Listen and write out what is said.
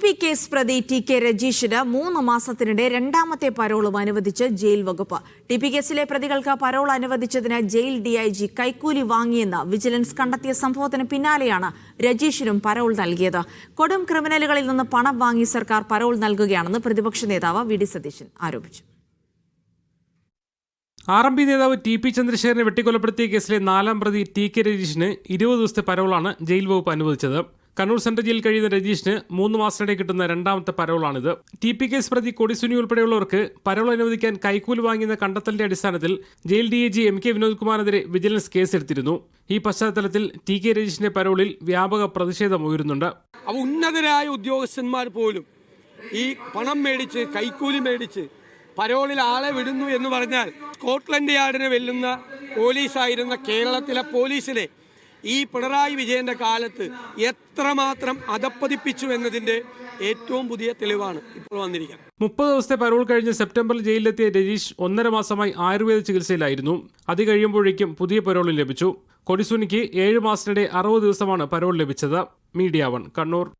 P case പ്രതി T K രജീഷിന് മൂന്ന് മാസത്തിനിടെ രണ്ടാമത്തെ പരോളും അനുവദിച്ച് ജയിൽ വകുപ്പ്. ടി പി കേസിലെ പ്രതികൾക്ക് പരോൾ അനുവദിച്ചതിന് ജയിൽ ഡി ഐ ജി കൈക്കൂലി വാങ്ങിയെന്ന് വിജിലൻസ് കണ്ടെത്തിയ സംഭവത്തിന് പിന്നാലെയാണ് രജീഷിനും പരോൾ നൽകിയത്. കൊടും ക്രിമിനലുകളിൽ നിന്ന് പണം വാങ്ങി സർക്കാർ പരോൾ നൽകുകയാണെന്ന് പ്രതിപക്ഷ നേതാവ് വി ഡി സതീശൻ ആരോപിച്ചു. ആർ എം പി നേതാവ് ടി പി ചന്ദ്രശേഖരനെ വെട്ടിക്കൊലപ്പെടുത്തിയ കേസിലെ നാലാം പ്രതി ടി കെ രജീഷിന് ഇരുപത് ദിവസത്തെ പരോളാണ് ജയിൽ വകുപ്പ് അനുവദിച്ചത്. കണ്ണൂർ സെൻട്രൽ ജയിലിൽ കഴിയുന്ന രജീഷിന് മൂന്ന് മാസത്തിനിടെ കിട്ടുന്ന രണ്ടാമത്തെ പരോളാണിത്. ടി പി കേസ് പ്രതി കൊടിസുനി ഉൾപ്പെടെയുള്ളവർക്ക് പരോൾ അനുവദിക്കാൻ കൈക്കൂലി വാങ്ങിയെന്ന കണ്ടെത്തലിന്റെ അടിസ്ഥാനത്തിൽ jail D G M K Vinod കുമാറിനെതിരെ vigilance കേസെടുത്തിരുന്നു. ഈ പശ്ചാത്തലത്തിൽ ടി കെ രജീഷിന്റെ പരോളിൽ വ്യാപക പ്രതിഷേധം ഉയരുന്നുണ്ട്. ഉന്നതരായ ഉദ്യോഗസ്ഥന്മാർ പോലും ഈ പണം മേടിച്ച് കൈക്കൂലി മേടിച്ച് പരോളിൽ ആളെ വിടുന്നു എന്ന് പറഞ്ഞാൽ സ്കോട്ട്ലൻഡ് യാർഡിനെ വെല്ലുന്ന പോലീസായിരുന്ന കേരളത്തിലെ പോലീസിനെ ഈ പിണറായി വിജയന്റെ കാലത്ത് എത്രമാത്രം അധപ്പതിപ്പിച്ചു എന്നതിന്റെ ഏറ്റവും പുതിയ തെളിവാണ് ഇപ്പോൾ വന്നിരിക്കുന്നത്. മുപ്പത് ദിവസത്തെ പരോൾ കഴിഞ്ഞ് സെപ്റ്റംബറിൽ ജയിലിലെത്തിയ രജീഷ് ഒന്നര മാസമായി ആയുർവേദ ചികിത്സയിലായിരുന്നു. അത് കഴിയുമ്പോഴേക്കും പുതിയ പരോളും ലഭിച്ചു. കൊടിസുനിക്ക് ഏഴ് മാസത്തിനിടെ അറുപത് ദിവസമാണ് പരോൾ ലഭിച്ചത്. Media one Kannur.